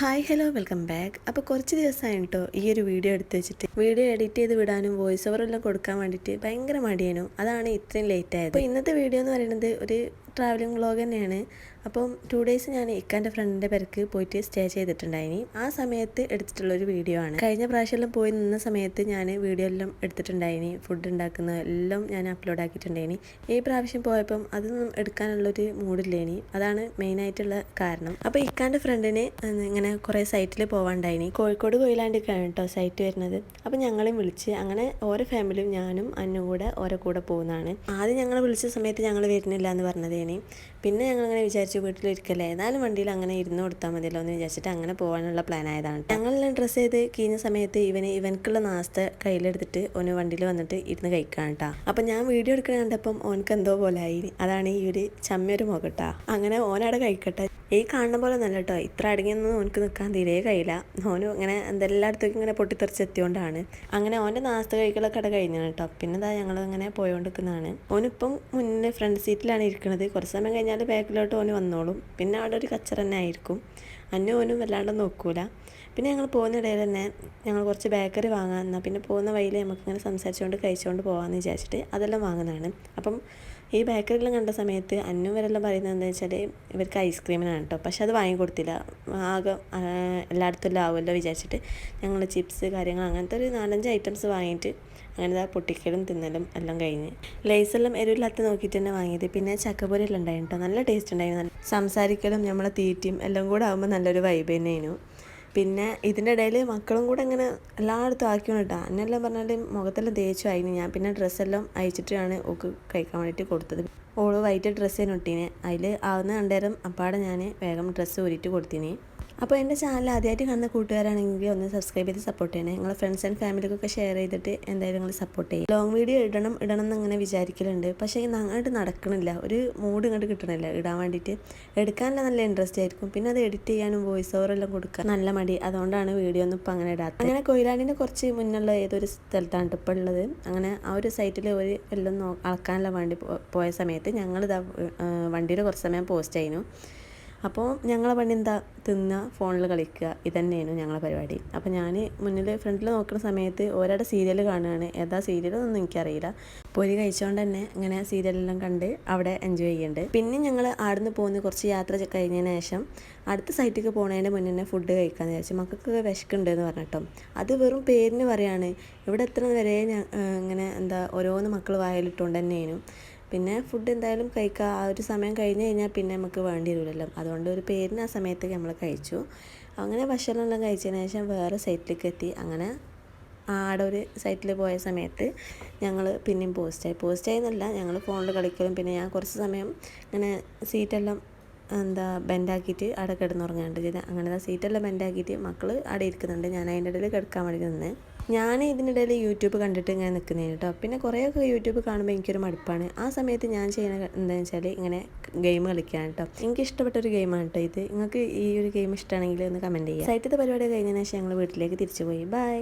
Hi hello welcome back അപ്പോൾ കുറച്ച് ദിവസമായി കേട്ടോ ഈ ഒരു വീഡിയോ എടുത്ത് വെച്ചിട്ട്. വീഡിയോ എഡിറ്റ് ചെയ്ത് വിടാനും വോയിസ് ഓവർ എല്ലാം കൊടുക്കാൻ വേണ്ടിയിട്ട് ഭയങ്കര മടിയേനു. അതാണ് ഇത്രയും ലേറ്റ് ആയത്. അപ്പോൾ ഇന്നത്തെ വീഡിയോ എന്ന് പറയുന്നത് ഒരു ട്രാവലിംഗ് വ്ളോഗ് തന്നെയാണ്. അപ്പം ടു ഡേയ്സ് ഞാൻ ഇക്കാന്റെ ഫ്രണ്ടിന്റെ പേർക്ക് പോയിട്ട് സ്റ്റേ ചെയ്തിട്ടുണ്ടായിനി. ആ സമയത്ത് എടുത്തിട്ടുള്ളൊരു വീഡിയോ ആണ്. കഴിഞ്ഞ പ്രാവശ്യമെല്ലാം പോയി നിന്ന സമയത്ത് ഞാൻ വീഡിയോ എല്ലാം എടുത്തിട്ടുണ്ടായിനി. ഫുഡ് ഉണ്ടാക്കുന്ന എല്ലാം ഞാൻ അപ്ലോഡ് ആക്കിയിട്ടുണ്ടായിനി. ഈ പ്രാവശ്യം പോയപ്പം അതൊന്നും എടുക്കാനുള്ളൊരു മൂഡില്ലേനി. അതാണ് മെയിനായിട്ടുള്ള കാരണം. അപ്പോൾ ഇക്കാന്റെ ഫ്രണ്ടിന് ഇങ്ങനെ കുറേ സൈറ്റിൽ പോകാണ്ടായിനി കോഴിക്കോട് കൊയിലാണ്ടിക്കാണ് കേട്ടോ സൈറ്റ് വരുന്നത്. അപ്പോൾ ഞങ്ങളെയും വിളിച്ച് അങ്ങനെ ഓരോ ഫാമിലിയും ഞാനും അന്നും കൂടെ ഓരോ കൂടെ പോകുന്നതാണ്. ആദ്യം ഞങ്ങളെ വിളിച്ച സമയത്ത് ഞങ്ങൾ വരുന്നില്ല എന്ന് പറഞ്ഞതേനി. പിന്നെ ഞങ്ങളിങ്ങനെ വിചാരിച്ചു വീട്ടിലിരിക്കല്ലേ. ഏതായാലും വണ്ടിയിൽ അങ്ങനെ ഇരുന്ന് കൊടുത്താൽ മതിയല്ലോ എന്ന് വിചാരിച്ചിട്ട് അങ്ങനെ പോകാനുള്ള പ്ലാൻ ആയതാണ് ഞങ്ങളെല്ലാം ഡ്രസ്സ് ചെയ്ത് കീഞ്ഞ സമയത്ത് ഇവന് ഇവനക്കുള്ള നാസ്ത കയ്യിലെടുത്തിട്ട് ഓന് വണ്ടിയിൽ വന്നിട്ട് ഇരുന്ന് കഴിക്കാൻ കേട്ടാ അപ്പം ഞാൻ വീഡിയോ എടുക്കണ കണ്ടപ്പം ഓനക്ക് എന്തോ പോലെ ആയി. അതാണ് ഈ ഒരു ചമ്മയൊരു മുഖട്ടാ അങ്ങനെ ഓനവിടെ കഴിക്കട്ടെ. ഈ കാണുന്ന പോലെ നല്ല കേട്ടോ. ഇത്ര അടങ്ങിയൊന്നും ഓനക്ക് നിൽക്കാൻ തീരെ കഴിയില്ല. ഓനും ഇങ്ങനെ എന്തെല്ലായിടത്തേക്കും ഇങ്ങനെ പൊട്ടിത്തെറിച്ചെത്തിയോണ്ടാണ് അങ്ങനെ ഓന്റെ നാസ്ത കഴിക്കലൊക്കെ അവിടെ കഴിഞ്ഞാണ് കേട്ടോ. പിന്നെ ഇതാ ഞങ്ങൾ അങ്ങനെ പോയോണ്ടിരിക്കുന്നതാണ് ഓനിപ്പം മുന്നേ ഫ്രണ്ട് സീറ്റിലാണ് ഇരിക്കുന്നത് കുറച്ച് സമയം കഴിഞ്ഞാൽ ബാക്കിലോട്ട് ഓന് വന്നോളും. പിന്നെ അവിടെ ഒരു കച്ചറ തന്നെ ആയിരിക്കും. അന്നെ ഓനും വല്ലാണ്ട് നോക്കൂല. പിന്നെ ഞങ്ങൾ പോകുന്ന ഇടയിൽ തന്നെ ഞങ്ങൾ കുറച്ച് ബേക്കറി വാങ്ങാൻ എന്നാൽ പിന്നെ പോകുന്ന വഴിയിൽ നമുക്ക് ഇങ്ങനെ സംസാരിച്ചുകൊണ്ട് കഴിച്ചുകൊണ്ട് പോകാമെന്ന് വിചാരിച്ചിട്ട് അതെല്ലാം വാങ്ങുന്നതാണ്. അപ്പം ഈ ബേക്കറിയെല്ലാം കണ്ട സമയത്ത് അന്നും വരെല്ലാം പറയുന്നത് എന്താ വെച്ചാൽ ഇവർക്ക് ഐസ്ക്രീമിനാണ് കേട്ടോ പക്ഷെ അത് വാങ്ങിക്കൊടുത്തില്ല ആകെ എല്ലായിടത്തും എല്ലാം ആവുമല്ലോ വിചാരിച്ചിട്ട് ഞങ്ങൾ ചിപ്സ് കാര്യങ്ങൾ അങ്ങനത്തെ ഒരു നാലഞ്ച് ഐറ്റംസ് വാങ്ങിയിട്ട് അങ്ങനെ പൊട്ടിക്കലും തിന്നലും എല്ലാം കഴിഞ്ഞ്. ലേസെല്ലാം എരിവില്ലാത്ത നോക്കിയിട്ട് തന്നെ വാങ്ങിയത്. പിന്നെ ചക്കപ്പൊരിയെല്ലാം ഉണ്ടായിരുന്നു കേട്ടോ നല്ല ടേസ്റ്റ് ഉണ്ടായിരുന്നു. സംസാരിക്കലും നമ്മളെ തീറ്റയും എല്ലാം കൂടെ ആകുമ്പോൾ നല്ലൊരു വൈബ് തന്നെയായിരുന്നു. പിന്നെ ഇതിന്റെ ഇടയിൽ മക്കളും കൂടെ ഇങ്ങനെ എല്ലായിടത്തും ആക്കിയാണ് കേട്ടോ എന്നെല്ലാം പറഞ്ഞാൽ മുഖത്തെല്ലാം തേച്ചു ആയിരുന്നു ഞാൻ പിന്നെ ഡ്രസ്സെല്ലാം അയച്ചിട്ടാണ് ഓക്ക് കഴിക്കാൻ വേണ്ടിയിട്ട് കൊടുത്തത്. ഓൾ വൈറ്റ് ഡ്രസ്സ് ഇട്ടീനെ. അതിൽ ആവുന്ന കണ്ടേരം അപ്പാടെ ഞാൻ വേഗം ഡ്രസ്സ് ഊരിയിട്ട് കൊടുത്തിനി. അപ്പോൾ എന്റെ ചാനൽ ആദ്യമായിട്ട് കാണുന്ന കൂട്ടുകാരാണെങ്കിൽ ഒന്ന് സബ്സ്ക്രൈബ് ചെയ്ത് സപ്പോർട്ട് ചെയ്യണേ. നിങ്ങളെ ഫ്രണ്ട്സ് ആൻഡ് ഫാമിലിക്കൊക്കെ ഷെയർ ചെയ്തിട്ട് എന്തായാലും നിങ്ങൾ സപ്പോർട്ട് ചെയ്യും. ലോങ് വീഡിയോ ഇടണം ഇടണം എന്നങ്ങനെ വിചാരിക്കലുണ്ട്. പക്ഷേ അങ്ങോട്ട് നടക്കണില്ല. ഒരു മൂഡ് ഇങ്ങോട്ട് കിട്ടണില്ല. ഇടാൻ വേണ്ടിയിട്ട്. എടുക്കാനുള്ള നല്ല ഇൻട്രസ്റ്റ് ആയിരിക്കും. പിന്നെ അത് എഡിറ്റ് ചെയ്യാനും വോയിസ് ഓവർ എല്ലാം കൊടുക്കാൻ നല്ല മടി. അതുകൊണ്ടാണ് വീഡിയോ ഒന്നും ഇപ്പം അങ്ങനെ ഇടാത്തത്. അങ്ങനെ കൊയിലാണ്ടിന്റെ കുറച്ച് മുന്നുള്ള ഏതൊരു സ്ഥലത്താണ് ഇപ്പോൾ ഉള്ളത്? അങ്ങനെ ആ ഒരു സൈറ്റിൽ ഒരു എല്ലാം നോ അളക്കാനുള്ള വേണ്ടി പോയ സമയത്ത് ഞങ്ങളിതാ വണ്ടിയിൽ കുറച്ച് സമയം പോസ്റ്റ് ചെയ്യുന്നു. അപ്പോൾ ഞങ്ങളെ പണി എന്താ? തിന്നുക ഫോണിൽ കളിക്കുക. ഇതന്നെയാണ് ഞങ്ങളെ പരിപാടി. അപ്പോൾ ഞാൻ മുന്നിൽ ഫ്രണ്ടിൽ നോക്കുന്ന സമയത്ത് ഒരാടെ സീരിയൽ കാണുകയാണ്. ഏതാ സീരിയലൊന്നും എനിക്കറിയില്ല. പൊരി കഴിച്ചുകൊണ്ട് തന്നെ ഇങ്ങനെ സീരിയലെല്ലാം കണ്ട് അവിടെ എൻജോയ് ചെയ്യുന്നുണ്ട്. പിന്നെ ഞങ്ങൾ ആടുന്ന് പോകുന്ന കുറച്ച് യാത്ര കഴിഞ്ഞതിന് ശേഷം അടുത്ത സൈറ്റിലേക്ക് പോകുന്നതിന്റെ മുന്നേ തന്നെ ഫുഡ് കഴിക്കാമെന്ന് വിചാരിച്ചു. മക്കൾക്ക് വിശക്കുണ്ടെന്ന് പറഞ്ഞിട്ടോ അത് വെറും പേരിന് പറയാണ്. ഇവിടെ എത്ര വരെ ഇങ്ങനെ എന്താ ഓരോന്ന് മക്കൾ വായലിട്ടുകൊണ്ട് തന്നെയായിരുന്നു പിന്നെ ഫുഡ് എന്തായാലും കഴിക്കുക ആ ഒരു സമയം കഴിഞ്ഞ് കഴിഞ്ഞാൽ പിന്നെ നമുക്ക് വേണ്ടി വരില്ലല്ലോ. അതുകൊണ്ട് ഒരു പേരിന് ആ സമയത്ത് നമ്മൾ കഴിച്ചു. അങ്ങനെ ഭക്ഷണമെല്ലാം കഴിച്ചതിന് ശേഷം വേറെ സൈറ്റിലേക്ക് എത്തി. അങ്ങനെ ആടെ ഒരു സൈറ്റിൽ പോയ സമയത്ത് ഞങ്ങൾ പിന്നെയും പോസ്റ്റായി പോസ്റ്റായി എന്നല്ല ഞങ്ങൾ ഫോണിൽ കളിക്കലും. പിന്നെ ഞാൻ കുറച്ച് സമയം ഇങ്ങനെ സീറ്റെല്ലാം എന്താ ബെൻഡാക്കിയിട്ട് അവിടെ കിടന്നുറങ്ങാണ്ട്. ചെയ്ത് അങ്ങനെ സീറ്റെല്ലാം ബെൻഡാക്കിയിട്ട് മക്കൾ അവിടെ ഇരിക്കുന്നുണ്ട്. ഞാൻ അതിന്റെ ഇടയിൽ കിടക്കാൻ വേണ്ടി നിന്ന്. ഞാൻ ഇതിനിടയിൽ യൂട്യൂബ് കണ്ടിട്ട് ഇങ്ങനെ നിൽക്കുന്നതിന് കേട്ടോ പിന്നെ കുറേയൊക്കെ യൂട്യൂബ് കാണുമ്പോൾ എനിക്കൊരു മടുപ്പാണ്. ആ സമയത്ത് ഞാൻ ചെയ്യുന്ന എന്താണെന്ന് വെച്ചാൽ ഇങ്ങനെ ഗെയിം കളിക്കാൻ കേട്ടോ എനിക്ക് ഇഷ്ടപ്പെട്ട ഒരു ഗെയിമാണ് കേട്ടോ ഇത്. നിങ്ങൾക്ക് ഈ ഒരു ഗെയിം ഇഷ്ടമാണെങ്കിൽ ഒന്ന് കമന്റ് ചെയ്യുക സൈറ്റത്തെ പരിപാടി കഴിഞ്ഞതിന് ശേഷം ഞങ്ങൾ വീട്ടിലേക്ക് തിരിച്ചു പോയി. ബൈ.